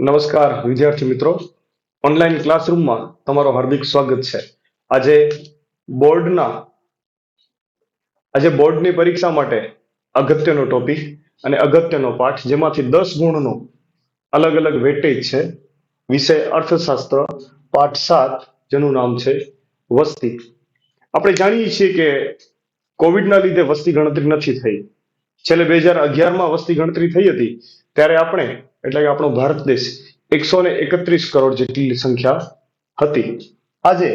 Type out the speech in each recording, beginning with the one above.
નમસ્કાર, વિદ્યાર્થી મિત્રો. ઓનલાઈન ક્લાસરૂમમાં તમારો હાર્દિક સ્વાગત છે. આજે બોર્ડના, આજે બોર્ડની પરીક્ષા માટે અગત્યનો ટોપિક અને અગત્યનો પાઠ, જેમાંથી દસ ગુણનો અલગ અલગ વેટેજ છે. વિષય અર્થશાસ્ત્ર, પાઠ સાત, જેનું નામ છે વસ્તી. આપણે જાણીએ છીએ કે કોવિડના લીધે વસ્તી ગણતરી નથી થઈ. છેલ્લે બે હજાર અગિયારમાં વસ્તી ગણતરી થઈ હતી. ત્યારે આપણે એટલે કે આપણો ભારત દેશ એકસો ને એકત્રીસ કરોડ જેટલી સંખ્યા હતી. આજે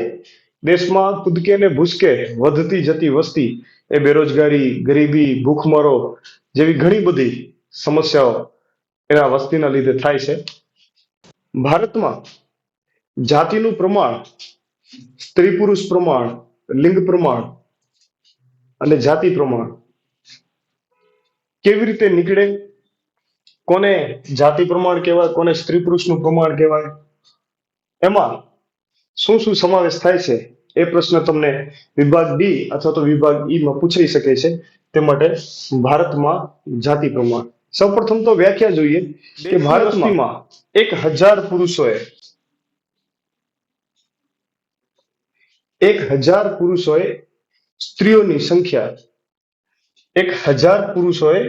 દેશમાં કૂદકે ને ભૂસકે વધતી જતી વસ્તી એ બેરોજગારી, ગરીબી, ભૂખમરો જેવી ઘણી બધી સમસ્યાઓ એના વસ્તીના લીધે થાય છે. ભારતમાં જાતિનું પ્રમાણ, સ્ત્રી પુરુષ પ્રમાણ, લિંગ પ્રમાણ અને જાતિ પ્રમાણ કેવી રીતે નીકળે? કોને જાતિ પ્રમાણ કહેવાય કોને સ્ત્રી પુરુષનું પ્રમાણ કહેવાય? એમાં શું શું સમાવેશ થાય છે? એ પ્રશ્ન તમને વિભાગ ડી અથવા તો વિભાગ ઈ માં પૂછાઈ શકે છે. તે માટે ભારતમાં જાતિ પ્રમાણ. સૌપ્રથમ તો વ્યાખ્યા જોઈએ કે ભારતમાં એક હજાર પુરુષોએ એક હજાર પુરુષોએ સ્ત્રીઓની સંખ્યા એક હજાર પુરુષોએ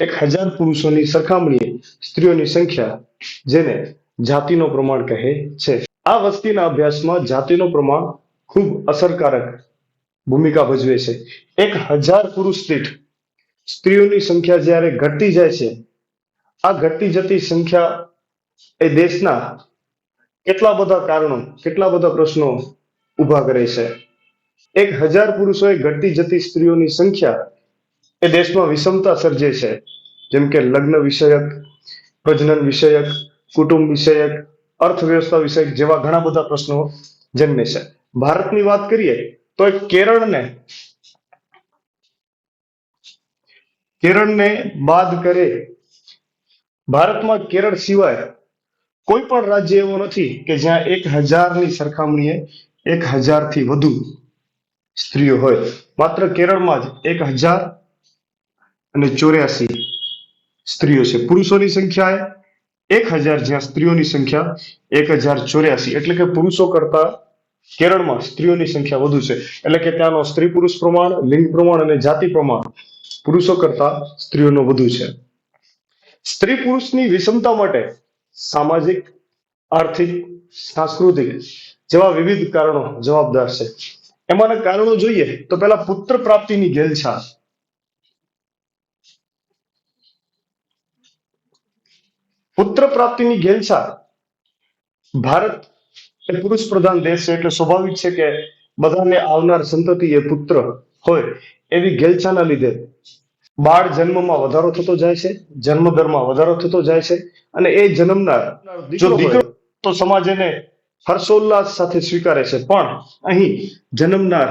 એક હજાર પુરુષોની સરખામણીએ સ્ત્રીઓની સંખ્યા જેને જાતિનો પ્રમાણ કહે છે. આ વસ્તીના અભ્યાસમાં જાતિનો પ્રમાણ ખૂબ અસરકારક ભૂમિકા ભજવે છે. એક હજાર પુરુષ દીઠ સ્ત્રીઓની સંખ્યા જ્યારે ઘટતી જાય છે, આ ઘટતી જતી સંખ્યા એ દેશના કેટલા બધા કારણો, કેટલા બધા પ્રશ્નો ઊભા કરે છે. એક હજાર પુરુષોએ ઘટતી જતી સ્ત્રીઓની સંખ્યા એ દેશમાં વિષમતા સર્જે છે. જેમ કે લગ્ન વિષયક પ્રજનન વિષયક, કુટુંબ વિષયક, અર્થવ્યવસ્થા વિષયક જેવા ઘણા બધા પ્રશ્નો જન્મે છે. ભારતની વાત કરીએ તો કેરળને કેરળને બાદ કરે. ભારતમાં કેરળ સિવાય કોઈ પણ રાજ્ય એવું નથી કે જ્યાં એક હજારની સરખામણીએ એક હજારથી વધુ સ્ત્રીઓ હોય. માત્ર કેરળમાં જ એક હજાર અને ચોર્યાસી સ્ત્રીઓ છે. પુરુષોની સંખ્યા એક હજાર જ્યાં સ્ત્રીઓની સંખ્યા એક હજાર ચોર્યાસી. એટલે કે પુરુષો કરતા કેરળમાં સ્ત્રીઓની સંખ્યા વધુ છે. એટલે કે ત્યાંનો સ્ત્રી પુરુષ પ્રમાણ, લિંગ પ્રમાણ અને જાતિ પ્રમાણ પુરુષો કરતા સ્ત્રીઓનો વધુ છે. સ્ત્રી પુરુષની વિષમતા માટે સામાજિક, આર્થિક, સાંસ્કૃતિક જેવા વિવિધ કારણો જવાબદાર છે. એમાંના કારણો જોઈએ તો પહેલા પુત્ર પ્રાપ્તિની ઘેલછા પુત્ર પ્રાપ્તિની ઘેલછા ભારત એ પુરુષ પ્રધાન દેશ છે એટલે સ્વાભાવિક છે કે બધાને આવનાર સંતતિ એ પુત્ર હોય એવી ઘેલછાના લીધે બાળ જન્મમાં વધારો થતો જાય છે જન્મ દરમાં વધારો થતો જાય છે અને એ જન્મનાર જો દીકરો તો સમાજ એને હર્ષોલ્લાસ સાથે સ્વીકારે છે. પણ અહીં જન્મનાર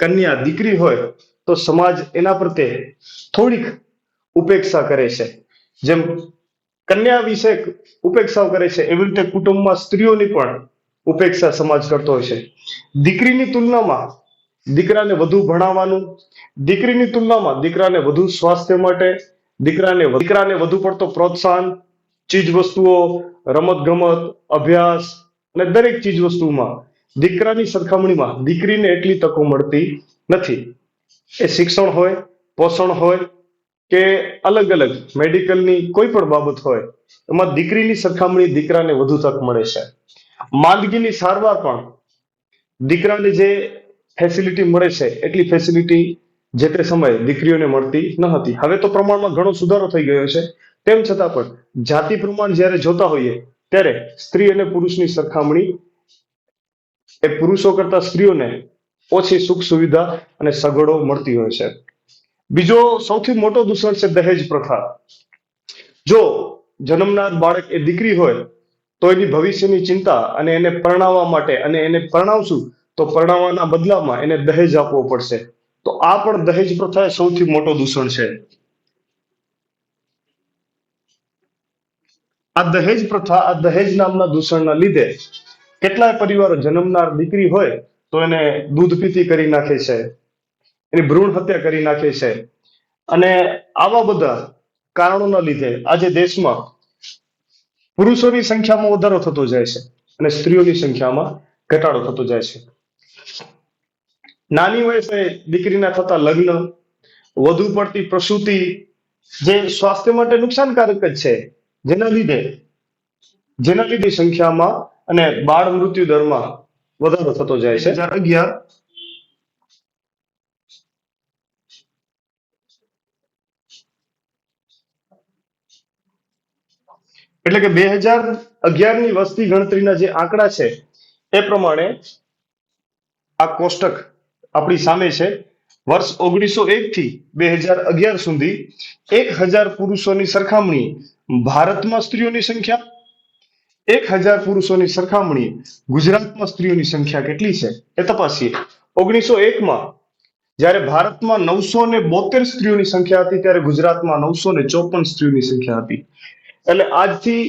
કન્યા દીકરી હોય તો સમાજ એના પ્રત્યે થોડીક ઉપેક્ષા કરે છે. જેમ કન્યા વિશે ઉપેક્ષાઓ કરે છે, એવી રીતે કુટુંબમાં સ્ત્રીઓની પણ ઉપેક્ષા સમાજ કરતો હોય છે. દીકરીની તુલનામાં દીકરાને વધુ ભણાવવાનું, દીકરીની તુલનામાં દીકરાને વધુ સ્વાસ્થ્ય માટે, દીકરાને દીકરાને વધુ પડતો પ્રોત્સાહન ચીજ વસ્તુઓ રમત ગમત અભ્યાસ અને દરેક ચીજ વસ્તુમાં દીકરાની સરખામણીમાં દીકરીને એટલી તકો મળતી નથી. એ શિક્ષણ હોય, પોષણ હોય કે અલગ અલગ મેડિકલની કોઈ પણ બાબત હોય, એમાં દીકરીની સરખામણી દીકરાને વધુ તક મળે છે. માંદગીની સારવાર પણ દીકરાને જે ફેસિલિટી મળે છે, એટલી ફેસિલિટી જે તે સમયે દીકરીઓને મળતી ન હતી. હવે તો પ્રમાણમાં ઘણો સુધારો થઈ ગયો છે. તેમ છતાં પણ જાતિ પ્રમાણ જ્યારે જોતા હોઈએ, ત્યારે સ્ત્રી અને પુરુષની સરખામણી એ પુરુષો કરતા સ્ત્રીઓને ઓછી સુખ સુવિધા અને સગવડો મળતી હોય છે. બીજો સૌથી મોટો દૂષણ છે દહેજ પ્રથા. જો જન્મનાર બાળક એ દીકરી હોય, તો એની ભવિષ્યની ચિંતા અને એને પરણાવવા માટે અને એને પરણાવશું, તો પરણાવવાના બદલામાં એને દહેજ આપવો પડશે. તો આ પણ દહેજ પ્રથા એ સૌથી મોટો દૂષણ છે. આ દહેજ પ્રથા, આ દહેજ નામના દૂષણના લીધે કેટલાય પરિવારો જન્મનાર દીકરી હોય, તો એને દૂધ પીતી કરી નાખે છે. એની ભ્રૂણ હત્યા કરી નાખે છે. અને આવા બધા કારણોના લીધે આજે દેશમાં પુરુષોની સંખ્યામાં વધારો થતો જાય છે અને સ્ત્રીઓની સંખ્યામાં ઘટાડો થતો જાય છે. નાની વયસે દીકરીના થતા લગ્ન, વધુ પડતી પ્રસૂતિ જે સ્વાસ્થ્ય માટે નુકસાનકારક જ છે, જેના લીધે જેના લીધે સંખ્યામાં અને બાળ મૃત્યુ દરમાં વધારો થતો જાય છે. અગિયાર એટલે કે બે હજાર અગિયારની વસ્તી ગણતરીના જે આંકડા છે, એ પ્રમાણે આ કોષ્ટક આપણી સામે છે. વર્ષ ઓગણીસો થી બે હજાર અગિયાર સુધી એક હજાર પુરુષોની સરખામણી ભારતમાં સ્ત્રીઓની સંખ્યા એક હજાર પુરુષોની સરખામણી ગુજરાતમાં સ્ત્રીઓની સંખ્યા કેટલી છે, એ તપાસીએ. ઓગણીસો એકમાં જ્યારે ભારતમાં નવસો ને બોતેર સ્ત્રીઓની સંખ્યા હતી, ત્યારે ગુજરાતમાં નવસો ને ચોપન સ્ત્રીઓની સંખ્યા હતી. એટલે આજથી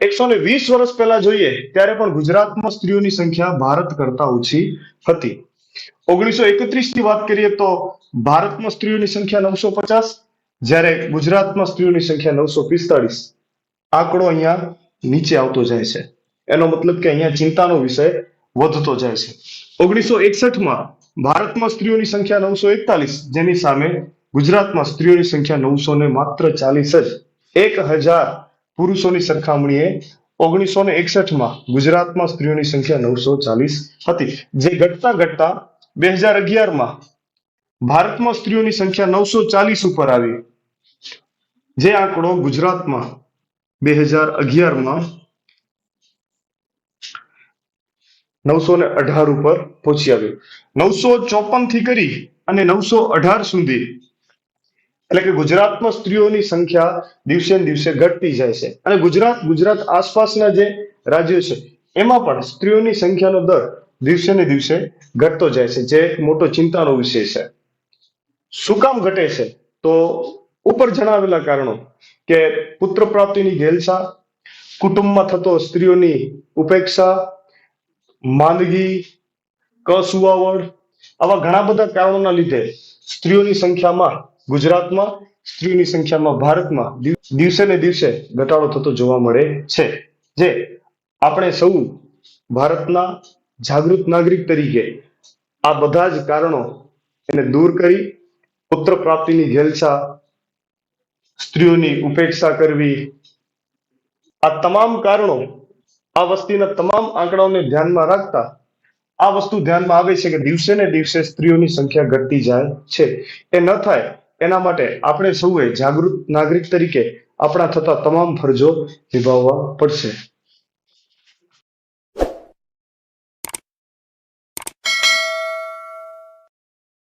એકસો ને વીસ વર્ષ પહેલા જોઈએ, ત્યારે પણ ગુજરાતમાં સ્ત્રીઓની સંખ્યા ભારત કરતા ઓછી હતી. ઓગણીસો એકત્રીસની વાત કરીએ તો ભારતમાં સ્ત્રીઓની સંખ્યા નવસો પચાસ, જ્યારે ગુજરાતમાં સ્ત્રીઓની સંખ્યા નવસો પિસ્તાળીસ. આંકડો અહીંયા નીચે આવતો જાય છે. એનો મતલબ કે અહીંયા ચિંતાનો વિષય વધતો જાય છે. ઓગણીસો એકસઠમાં ભારતમાં સ્ત્રીઓની સંખ્યા નવસો એકતાલીસ, જેની સામે ગુજરાતમાં સ્ત્રીઓની સંખ્યા નવસો ને માત્ર ચાલીસ જ એક હજાર પુરુષોની સરખામણીએ ઓગણીસો ને એકસઠમાં ગુજરાતમાં સ્ત્રીઓની સંખ્યા નવસો ચાલીસ હતી. જે ઘટતા ઘટતા બે હજાર અગિયારમાં ભારતમાં સ્ત્રીઓની સંખ્યા નવસો ચાલીસ ઉપર આવી. જે આંકડો ગુજરાતમાં બે હજાર અગિયારમાં નવસો ને અઢાર ઉપર પહોંચી આવ્યો. નવસો ચોપનથી કરી અને નવસો અઢાર સુધી એટલે કે ગુજરાતમાં સ્ત્રીઓની સંખ્યા દિવસે દિવસે ઘટતી જાય છે. અને ગુજરાત ગુજરાત આસપાસના જે રાજ્યો છે, એમાં પણ સ્ત્રીઓની સંખ્યાનો દર દિવસે ને દિવસે ઘટતો જાય છે, જે એક મોટો ચિંતાનો વિષય છે. શું કામ ઘટે છે? તો ઉપર જણાવેલા કારણો કે પુત્ર પ્રાપ્તિની ઘેલછા, કુટુંબમાં થતો સ્ત્રીઓની ઉપેક્ષા, માંદગી, કસુવાવડ, આવા ઘણા બધા કારણોના લીધે સ્ત્રીઓની સંખ્યામાં ગુજરાતમાં સ્ત્રીઓની સંખ્યામાં ભારતમાં દિવસે ને દિવસે ઘટાડો થતો જોવા મળે છે. જે આપણે સૌ ભારતના જાગૃત નાગરિક તરીકે આ બધા જ કારણો એને દૂર કરી પુત્ર પ્રાપ્તિની ઘેલછા સ્ત્રીઓની ઉપેક્ષા કરવી. આ તમામ કારણો, આ વસ્તીના તમામ આંકડાઓને ધ્યાનમાં રાખતા આ વસ્તુ ધ્યાનમાં આવે છે કે દિવસે ને દિવસે સ્ત્રીઓની સંખ્યા ઘટતી જાય છે. એ ન થાય એના માટે આપણે સૌએ જાગૃત નાગરિક તરીકે આપણા થતા તમામ ફરજો નિભાવવા પડશે.